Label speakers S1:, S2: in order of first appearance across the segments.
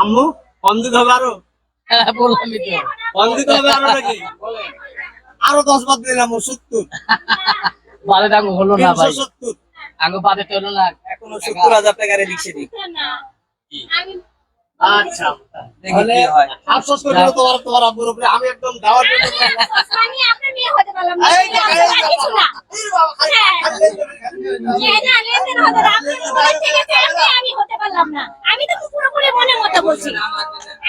S1: আম্মু অন্ধ হবে আরও?
S2: হ্যাঁ, বললামই তো।
S1: হবে আরও নাকি? আরও দশ বাদ দিলাম সত্তর।
S2: বাদে দাম হলো না ভাই।
S1: সত্তর।
S2: আগে বাদে তো হলো না।
S1: এখনও সত্তর হাজার টাকার লিখছে দিই। আচ্ছা
S2: দেখি কি হয়।
S1: আফসোস করে। তোমার তোমার আব্বুর উপরে আমি একদম দাওয়াত দিলাম।
S3: আপনার মেয়ে হতে পারলাম না।
S1: এই যে,
S3: কিছু না। না, লেনদেন হতে না। আপনি বলে থেকে চাইলে আমি হতে পারলাম না। আমি তো পুরোপুরি মনের মতো বলছি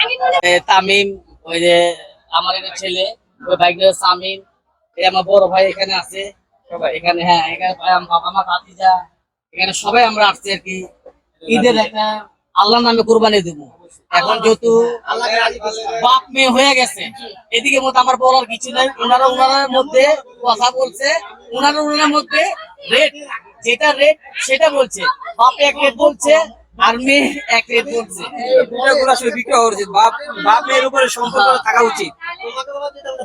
S3: আমি বলে
S2: এ, তামিম, ওই যে আমার একটা ছেলে, ওই বাইকটা সামিম আমার বড় ভাই এখানে আছে, সবাই এখানে হ্যাঁ এখানে আম- বাবা মা ভাতিজা, এখানে সবাই আমরা আসছি আর কি। ঈদের একটা আল্লাহর নামে কোরবানি দেবো। এখন যেহেতু। বাপ মেয়ে হয়ে গেছে, এদিকে মতো আমার বলার কিছু নাই। ওনারা ওনার মধ্যে কথা বলছে, ওনারা ওনার মধ্যে রেট যেটা রেট সেটা বলছে। বাপ এক রেট বলছে আর মেয়ে এক রেট বলছে।
S4: এগুলো আসলে বিক্রি হওয়া উচিত বাপ বাপ মেয়ের উপরে সম্পর্ক থাকা উচিত।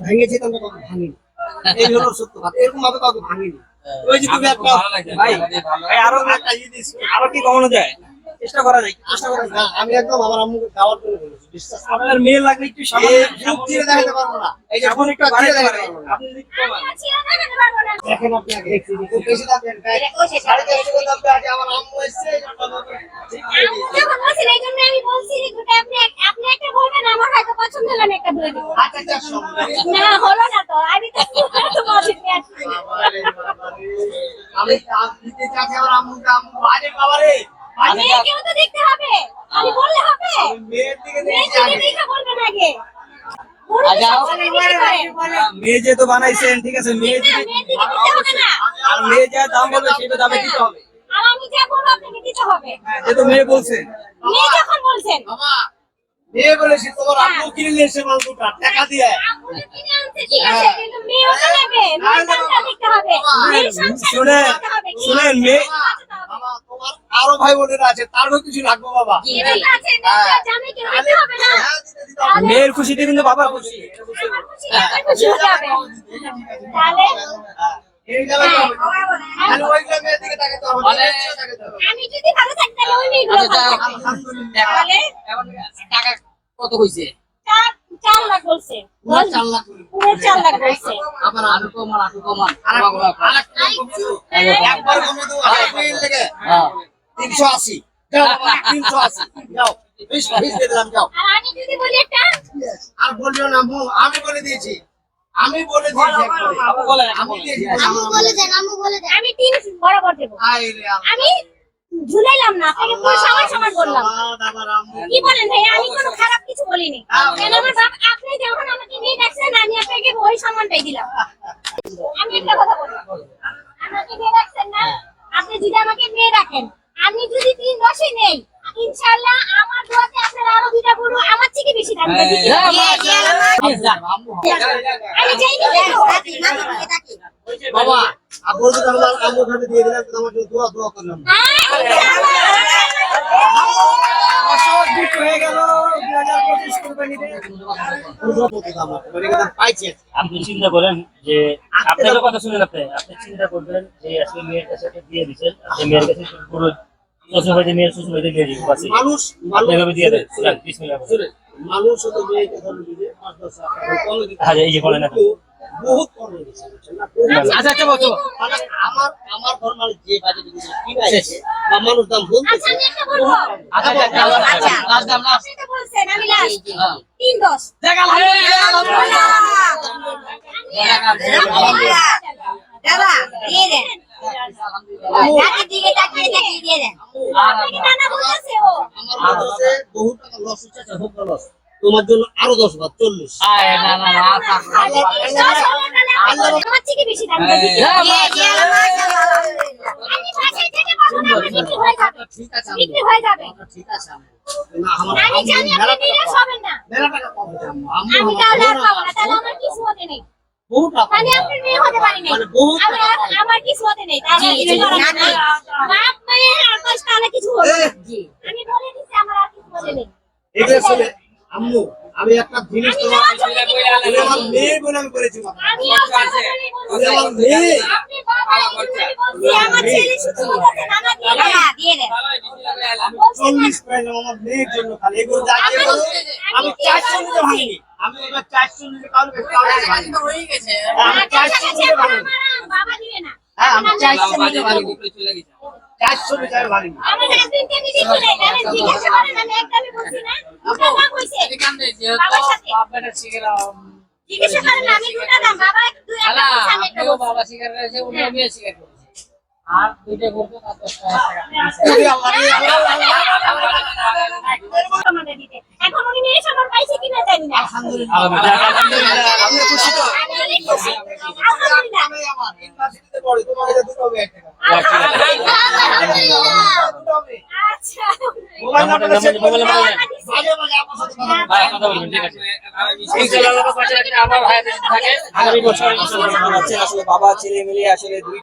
S1: ভেঙেছি তোমরা ভাঙিনি। এই হলো সত্য। কথা এরকম ভাবে কাউকে ভাঙিনি। ওই যে তুমি একটা
S4: ভাই ভাই, আরও
S1: একটা ইয়ে দিছো।
S4: আরও কি কমানো যায়? চেষ্টা করা যায় চেষ্টা করা যায়
S1: না, আমি একদম আমার আম্মুকে দাওয়াত করে বলেছি বিশ্বাস
S4: আপনার মেয়ে লাগলে একটু সামান্য
S1: যুগ দিয়ে দেখাতে পারব না এই যে
S4: এখন একটু
S1: দিয়ে দেখাতে পারব না।
S4: আপনি যদি একটু কমান।
S3: আছি না দেখাতে পারব না
S1: দেখেন আপনি আগে দেখছি খুব বেশি দাম দেন গায়ে। সাড়ে দাম দেন, আজ আমার আম্মু এসছে এই জন্য আমি
S3: জন্য বলছি যে আপনি আপনি একটা বলবেন আমার হয়তো পছন্দ হলো না একটা ধরে দিব
S1: আচ্ছা, চারশো।
S3: না হলো না তো আমি তো তো বলছি আজকে।
S1: বাবারে, বাবারে। আমি দিতে চাচ্ছি আমার আম্মুকে আম্মু আরে বাবারে আরে
S3: মেয়েকেও তো দেখতে হবে। আমি বললে হবে।
S1: মেয়ের দিকে
S3: মেয়ে
S1: দেখছি
S3: দিকে
S1: আগে
S3: বলবেন আগে পুরো
S2: আচ্ছা।
S4: মেয়ে যেহেতু বানাইছেন ঠিক আছে মেয়ে যদি আর মেয়ে যা দাম বলবে সেটা দামে দিতে হবে।
S3: আর আমি যা বলব আপনাকে দিতে হবে।
S4: যেহেতু মেয়ে বলছেন
S3: মেয়ে যখন বলছেন।
S1: মেয়ে বলেছি তোমার আম্মু কিনে নিয়ে এসে মাল দুটা টাকা দিয়ে।
S4: শুনেন, শুনেন, মেয়ে-
S1: আরও ভাই বোনেরা আছে তারও কিছু লাগবে বাবা।
S3: মেয়ের
S1: হ্যাঁ, হবে।
S4: মেয়ের খুশিতে কিন্তু বাবা খুশি।
S3: আমার মেয়েগুলো
S2: আচ্ছা,
S3: ভালো
S2: যাও।
S3: থাকবে।
S1: আলহামদুলিল্লাহ।
S3: তাহলে
S2: এখন টাকা কত হয়েছে
S3: চার চার লাখ বলছে।
S1: চার লাখ
S3: পুরো চার লাখ বলছে।
S1: আবার
S2: আটু কমান আটু কমান।
S1: একবার কমে দেবো,
S2: হ্যাঁ
S1: তিনশো আশি। তিনশো আশি। যাও বিশ বিশ দিয়ে দিলাম যাও
S3: আর আমি যদি বলি একটা?
S1: আর বলল না আমি বলে দিয়েছি। আমি বলে দিয়েছি
S2: বলেন, আপু
S1: আমি
S2: বলেন।
S1: দিয়েছি
S3: আম্মু বলে দেন আম্মু বলে দেন। আমি তিন বরাবর দেবো।
S1: আয় রে আল্লাহ।
S3: আমি ঝুলাইলাম না আপনাকে সমান সমান বললাম।
S1: সমান আমার আম্মু।
S3: কি বলেন ভাই আমি কোনো খারাপ কিছু বলিনি। কেন আমার বাপ আপনি যখন আমাকে নিয়ে ডাকছেন আমি আপনাকে ওই সম্মানটাই দিলাম। আমি একটা কথা বলি আমাকে নিয়ে ডাকছেন না আপনি যদি আমাকে নিয়ে রাখেন আমি যদি তিন দশে নেই ইনশাআল্লাহ আমার দোয়াতে আপনার আরও দুইটা গরু আমার থেকে বেশি দাম দেবে আমি চাই না
S1: বাবা আব্বু যদি আমার আম্মুর হাতে দিয়ে দিলাম তোমার জন্য দোয়া দোয়া করলাম
S4: বিক্রি হয়ে গেল
S1: মানে কথা
S5: আপনি চিন্তা করেন যে আপনার কথা শুনেন আপনি আপনি চিন্তা করবেন যে আসলে মেয়ের কাছে দিয়ে দিচ্ছেন মেয়ের কাছে দিয়ে দিন বাসে।
S1: মানুষ
S5: আপনি এভাবে দিয়ে।
S1: শুনে, মানুষ দিতে
S5: হ্যাঁ, এই যে বলেন না।
S1: বহুত কমে দিচ্ছে বুঝছেন
S2: আচ্ছা আচ্ছা বলছো
S1: মানে আমার আমার ধর মানে যে বাজেটে দিচ্ছে আছে বা মানুষ দাম বলতেছে
S3: আচ্ছা আমি একটা বলব।
S2: আচ্ছা আচ্ছা আচ্ছা লাস্ট দাম লাস্ট
S3: বলছেন আমি লাস্ট
S2: হ্যাঁ।
S3: তিন দশ।
S2: দেখ আলহামদুলিল্লাহ
S3: দাদা দিয়ে দেন। দিকে তাকিয়ে তাকিয়ে দিয়ে দেন। আপনাকে নানা
S1: আমার বলতেছে বহু টাকা লস হচ্ছে আচ্ছা হোক লস তোমার জন্য আরও দশ বার চল্লিশ
S3: আমার
S2: হ্যাঁ,
S3: হয়ে হয়ে মানে মেয়ে হতে নাই
S1: মানে বহু
S3: আমি আর- আমার কিসমতে নেই তাহলে কিছু করার নেই বাপ মায়ের আকাশ তাহলে কিছু হবে না।
S1: এ,
S3: আমি বলে দিচ্ছি আমার আর কিসমতে নেই
S1: এগুলো শুনে আম্মু আমি একটা জিনিস তোমার? আমার মেয়ে বলে আমি করেছি
S3: দেন, হ্যাঁ।
S1: চল্লিশ আমার মেয়ের জন্য খালি এগুলো আমি চারশো নিতে ভাঙিনি। আমি চারশো। আমি চারশো ভাঙিনি। হ্যাঁ আমি চারশো নিতে ভাঙিনি। চারশো নিতে ভাঙিনি।
S2: আর দুইটা করতে তার দশ টাকা
S1: ওরে আল্লাহ রে, আল্লাহ, আল্লাহ, আল্লাহ।
S3: আমাদের দিতে। এখন উনি নিয়ে আমার পাইছে কিনা জানি না।
S5: আলহামদুলিল্লাহ
S1: আপনি খুশি তো?
S3: আমি খুশি। আলহামদুলিল্লাহ।
S1: আমি আমার ইউনিভার্সিটিতে পড়ি, তোমার কাছে দুটো মেয়ে একটা।
S3: আলহামদুলিল্লাহ।
S1: দুটো মেয়ে।
S3: আচ্ছা।
S1: মোবাইল নাম্বারটা
S5: মোবাইল নাম্বার
S1: মাঝে মাঝে আপনার সাথে কথা বলব।
S5: ভাই কথা বলবেন ঠিক আছে আমার ভাই থাকে। আগামী বছর
S6: আসলে বাবা ছেলে মিলে আসলে দুই